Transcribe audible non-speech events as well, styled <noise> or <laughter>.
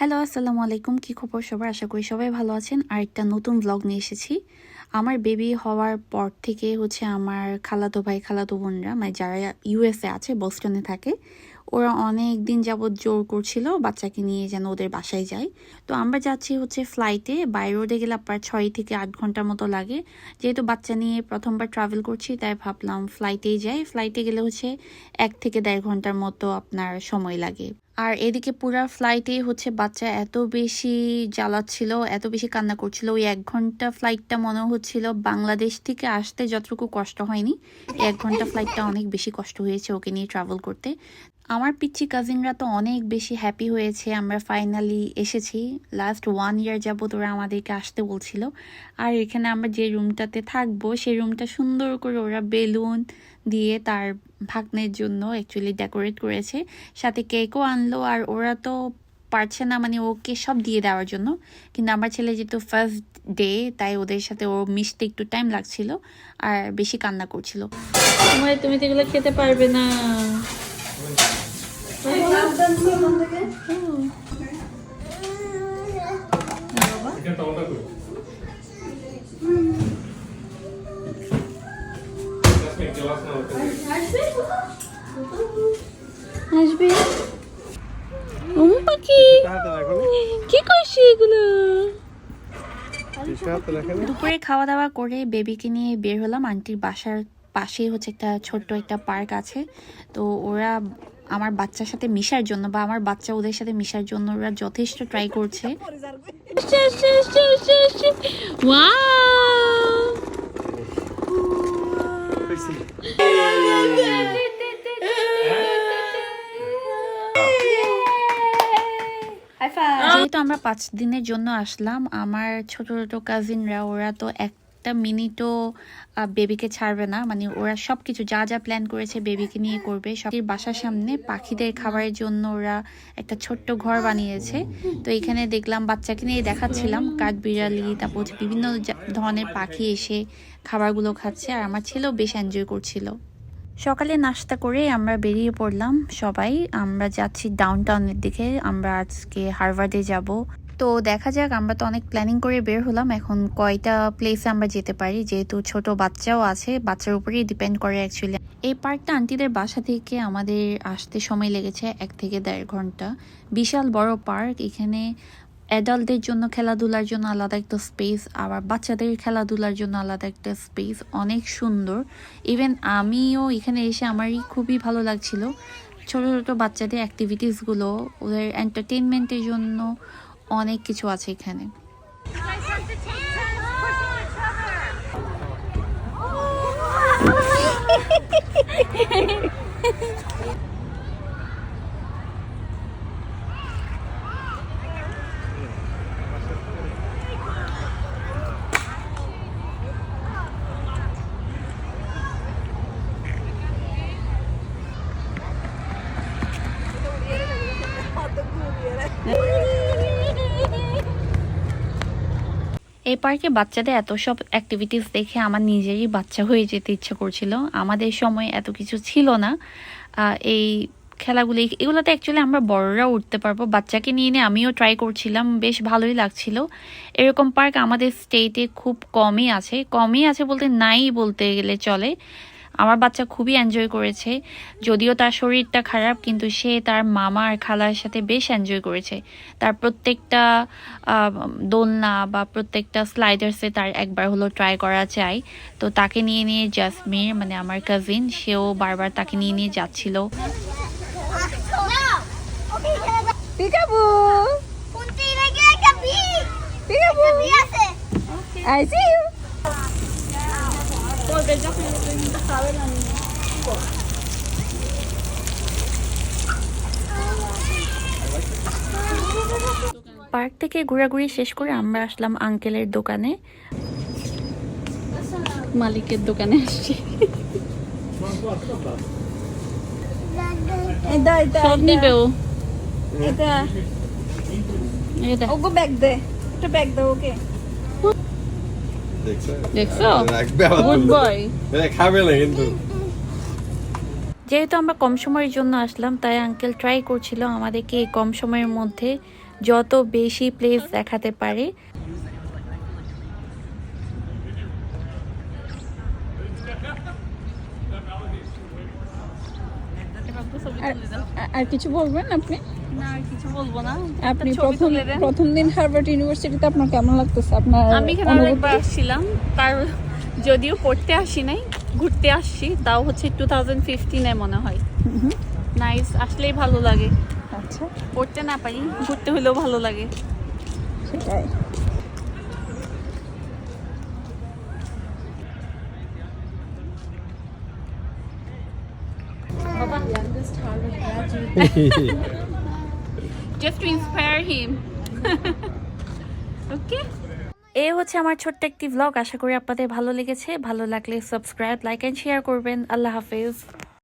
Hello আসসালামু আলাইকুম। কি খবর সবার? আশা করি সবাই ভালো আছেন। আর একটা নতুন ব্লগ নিয়ে এসেছি। আমার বেবি হওয়ার পর থেকে হচ্ছে আমার খালাতো ভাই, খালাতো বোনরা মানে যারা ইউএসএ আছে বস্টনে থাকে, ওরা অনেক দিন যাবৎ জোর করছিল বাচ্চাকে নিয়ে যেন ওদের বাসায় যায়। তো আমরা যাচ্ছি হচ্ছে ফ্লাইটে বাই রোডে গেলে আপনার ছয় থেকে আট ঘণ্টার মতো লাগে। যেহেতু বাচ্চা নিয়ে প্রথমবার ট্রাভেল করছি, তাই ভাবলাম ফ্লাইটেই যাই। ফ্লাইটে গেলে হচ্ছে এক থেকে দেড় ঘণ্টার মতো আপনার সময় লাগে। আর এদিকে পুরা ফ্লাইটে হচ্ছে বাচ্চা এত বেশি জ্বালাচ্ছিল, এত বেশি কান্না করছিল। ওই এক ঘণ্টা ফ্লাইটটা মনে হচ্ছিল বাংলাদেশ থেকে আসতে যতটুকু কষ্ট হয়নি, এক ঘণ্টা ফ্লাইটটা অনেক বেশি কষ্ট হয়েছে ওকে নিয়ে ট্রাভেল করতে। আমার পিচ্ছি কাজিনরা তো অনেক বেশি হ্যাপি হয়েছে, আমরা ফাইনালি এসেছি। লাস্ট ওয়ান ইয়ার যাবত ওরা আমাদেরকে আসতে বলছিল। আর এখানে আমরা যে রুমটাতে থাকব সেই রুমটা সুন্দর করে ওরা বেলুন দিয়ে তার ভাগ্নের জন্য অ্যাকচুয়ালি ডেকোরেট করেছে। সাথে কেকও আনলো আর ওরা তো পারছে না মানে ওকে সব দিয়ে দেওয়ার জন্য। কিন্তু আমার ছেলে যেহেতু ফার্স্ট ডে তাই ওদের সাথে ও মিশতে একটু টাইম লাগছিল আর বেশি কান্না করছিল। তুমি তো এগুলো খেতে পারবে না। আসবে? পাখি কি করছি এগুলো? দুপুরে খাওয়া দাওয়া করে বেবিকে নিয়ে বের হলাম। আন্টির বাসার পাশেই হচ্ছে একটা ছোট্ট একটা পার্ক আছে। তো ওরা আমার বাচ্চার সাথে মিশার জন্য বা আমার বাচ্চা ওদের সাথে মিশার জন্য ওরা যথেষ্ট ট্রাই করছে। পাঁচ দিনের জন্য আসলাম। আমার ছোট ছোট কাজিনরা ওরা তো একটা মিনিটও বেবিকে ছাড়বে না। মানে ওরা সব কিছু যা যা প্ল্যান করেছে বেবিকে নিয়ে করবে, সব বাসার সামনে পাখিদের খাবারের জন্য ওরা একটা ছোট্ট ঘর বানিয়েছে। তো এখানে দেখলাম, বাচ্চাকে নিয়ে দেখাচ্ছিলাম কাঠবিড়ালি তারপর বিভিন্ন ধরনের পাখি এসে খাবারগুলো খাচ্ছে, আর আমার ছেলেও বেশ এনজয় করছিল। সকালে নাস্তা করে আমরা বেরিয়ে পড়লাম সবাই। আমরা যাচ্ছি ডাউন টাউনের দিকে। আমরা আজকে হারভার্ডে যাব। তো দেখা যাক, আমরা তো অনেক প্ল্যানিং করে বের হলাম। এখন কয়টা প্লেসে আমরা যেতে পারি? যেহেতু ছোট বাচ্চাও আছে, বাচ্চার উপরেই ডিপেন্ড করে অ্যাকচুয়ালি এই পার্কটা আন্টিদের বাসা থেকে আমাদের আসতে সময় লেগেছে এক থেকে দেড় ঘণ্টা। বিশাল বড় পার্ক এখানে অ্যাডাল্টদের জন্য খেলাধুলার জন্য আলাদা একটা স্পেস আবার বাচ্চাদের খেলাধুলার জন্য আলাদা একটা স্পেস অনেক সুন্দর। ইভেন আমিও এখানে এসে আমারই খুবই ভালো লাগছিল। ছোট ছোট বাচ্চাদের অ্যাক্টিভিটিসগুলো ওদের এন্টারটেনমেন্টের জন্য অনেক কিছু আছে এখানে। এই পার্কে বাচ্চাদের এত সব অ্যাক্টিভিটিস দেখে আমার নিজেরই বাচ্চা হয়ে যেতে ইচ্ছা করছিল। আমাদের সময় এত কিছু ছিল না। এই খেলাগুলি, এগুলোতে অ্যাকচুয়ালি আমরা বড়রা উঠতে পারব। বাচ্চাকে নিয়ে নিয়ে আমিও ট্রাই করছিলাম, বেশ ভালোই লাগছিল। এরকম পার্ক আমাদের স্টেটে খুব কমই আছে। কমই আছে বলতে নাই বলতে গেলে চলে। আমার বাচ্চা খুবই এনজয় করেছে। যদিও তার শরীরটা খারাপ কিন্তু সে তার মামা আর খালার সাথে বেশ এনজয় করেছে। তার প্রত্যেকটা দোলনা বা প্রত্যেকটা স্লাইডার্সে তার একবার হলো ট্রাই করা চাই তো তাকে নিয়ে নিয়ে জাসমির মানে আমার কাজিন সেও বারবার তাকে নিয়ে নিয়ে যাচ্ছিল। lagi ang gabi. পার্ক থেকে ঘোরাঘুরি শেষ করে আমরা আসলাম আঙ্কেলের দোকানে। মালিকের দোকানে আসছি। সব নিবে ও। এটা। ওগো ব্যাগ দে। একটা ব্যাগ দাও ওকে। দেখছ? দেখছ? রাখবে আবার গুড বয় খাবে না কিন্তু। যেহেতু আমরা কম সময়ের জন্য আসলাম তাই আঙ্কেল ট্রাই করছিল আমাদেরকে কম সময়ের মধ্যে যত বেশি প্লেস দেখাতে পারি। আর কিছু বলবেন আপনি? না আর কিছু বলব না। আপনি প্রথম প্রথম দিন হার্ভার্ড ইউনিভার্সিটিতে আপনার কেমন লাগতেছে? আপনার আমি এখানে আসছিলাম। তার যদিও পড়তে আসি নাই ঘুরতে আসছি তাও হচ্ছে টু থাউজেন্ড ফিফটিনে মনে হয়। নাইস আসলেই ভালো লাগে। আচ্ছা। পড়তে না পারি ঘুরতে হলেও ভালো লাগে। সেটাই। <laughs> just to inspire him. <laughs> Okay? এ হচ্ছে আমার ছোট্ট একটি ব্লগ আশা করি আপনাদের ভালো লেগেছে। ভালো লাগলে সাবস্ক্রাইব লাইক অ্যান্ড শেয়ার করবেন। আল্লাহ হাফেজ।